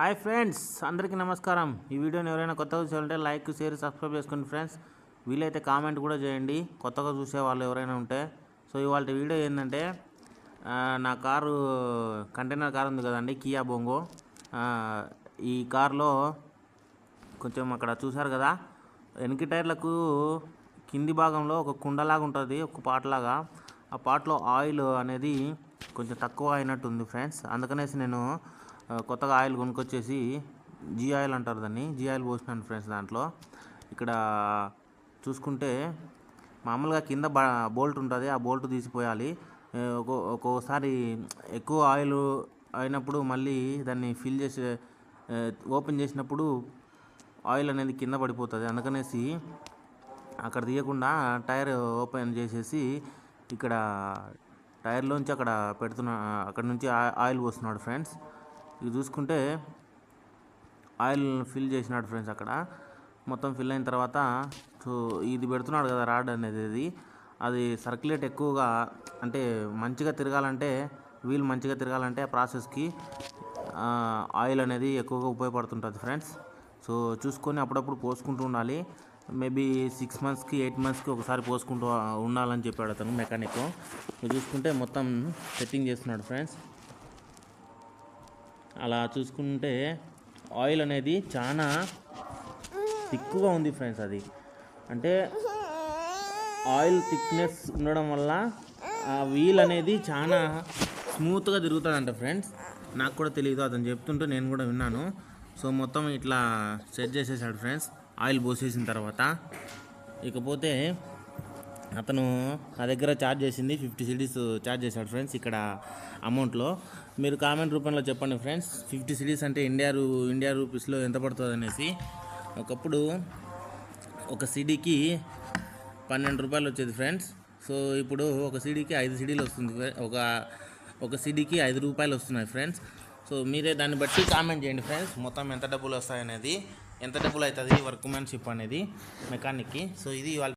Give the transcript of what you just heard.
Hi friends అందరికీ నమస్కారం. ఈ వీడియోని ఎవరైనా కొత్తగా చూసారంటే లైక్ షేర్ సబ్స్క్రైబ్ చేసుకోండి ఫ్రెండ్స్. వీలైతే కామెంట్ కూడా చేయండి. కొత్తగా చూసే వాళ్ళు ఎవరైనా ఉంటే. సో ఇవాళ వీడియో ఏంటంటే నా కారు కంటైనర్ కార్ ఉంది కదండి కియా బొంగో. ఈ కారులో కొంచెం అక్కడ చూసారు కదా వెనక టైర్లకు కింది భాగంలో ఒక కుండలాగా ఉంటుంది ఒక పాటలాగా. ఆ పాటలో ఆయిల్ అనేది కొంచెం తక్కువ అయినట్టుంది ఫ్రెండ్స్. అందుకనేసి నేను కొత్తగా ఆయిల్ కొనుక్కొచ్చేసి జీ ఆయిల్ అంటారు దాన్ని. జీ ఆయిల్ పోసినాను ఫ్రెండ్స్ దాంట్లో. ఇక్కడ చూసుకుంటే మామూలుగా కింద బోల్ట్ ఉంటుంది. ఆ బోల్ట్ తీసిపోయాలి. ఒక్కో ఒక్కోసారి ఎక్కువ ఆయిల్ అయినప్పుడు మళ్ళీ దాన్ని ఫిల్ చేసి ఓపెన్ చేసినప్పుడు ఆయిల్ అనేది కింద పడిపోతుంది. అందుకనేసి అక్కడ తీయకుండా టైర్ ఓపెన్ చేసేసి ఇక్కడ టైర్లోంచి అక్కడ పెడుతున్నా అక్కడ నుంచి ఆ- ఆయిల్ పోస్తున్నాడు ఫ్రెండ్స్. ఇది చూసుకుంటే ఆయిల్ ఫిల్ చేసినాడు ఫ్రెండ్స్ అక్కడ. మొత్తం ఫిల్ అయిన తర్వాత సో ఇది పెడుతున్నాడు కదా రాడ్ అనేది ఇది. అది సర్క్యులేట్ ఎక్కువగా అంటే మంచిగా తిరగాలంటే వీల్ మంచిగా తిరగాలంటే ఆ ప్రాసెస్కి ఆయిల్ అనేది ఎక్కువగా ఉపయోగపడుతుంటుంది ఫ్రెండ్స్. సో చూసుకొని అప్పుడప్పుడు పోసుకుంటూ ఉండాలి. మేబీ సిక్స్ మంత్స్కి ఎయిట్ మంత్స్కి ఒకసారి పోసుకుంటూ ఉండాలని చెప్పాడు అతను మెకానిక్. చూసుకుంటే మొత్తం సెట్టింగ్ చేస్తున్నాడు ఫ్రెండ్స్. అలా చూసుకుంటే ఆయిల్ అనేది చాలా థిక్గా ఉంది ఫ్రెండ్స్ అది. అంటే ఆయిల్ థిక్నెస్ ఉండడం వల్ల ఆ వీల్ అనేది చాలా స్మూత్గా తిరుగుతుందంట ఫ్రెండ్స్. నాకు కూడా తెలియదు అతను చెప్తుంటే నేను కూడా విన్నాను. సో మొత్తం ఇట్లా సెట్ చేసేసాడు ఫ్రెండ్స్. ఆయిల్ పోసేసిన తర్వాత. ఇకపోతే అతను నా దగ్గర ఛార్జ్ చేసింది ఫిఫ్టీ సిడీస్ ఛార్జ్ చేశాడు ఫ్రెండ్స్ ఇక్కడ అమౌంట్లో మీరు కామెంట్ రూపంలో చెప్పండి ఫ్రెండ్స్ ఫిఫ్టీ సిడీస్ అంటే ఇండియా రూ ఇండియా రూపీస్లో ఎంత పడుతుంది అనేసి. ఒకప్పుడు ఒక సిడీకి పన్నెండు రూపాయలు వచ్చేది ఫ్రెండ్స్ సో ఇప్పుడు ఒక సిడీకి ఐదు సిడీలు వస్తుంది ఒక ఒక సిడీకి ఐదు రూపాయలు వస్తున్నాయి ఫ్రెండ్స్ సో మీరే దాన్ని బట్టి కామెంట్ చేయండి ఫ్రెండ్స్ మొత్తం ఎంత డబ్బులు వస్తాయనేది ఎంత డబ్బులు అవుతుంది వర్క్మెన్షిప్ అనేది మెకానిక్కి సో ఇది వాళ్ళ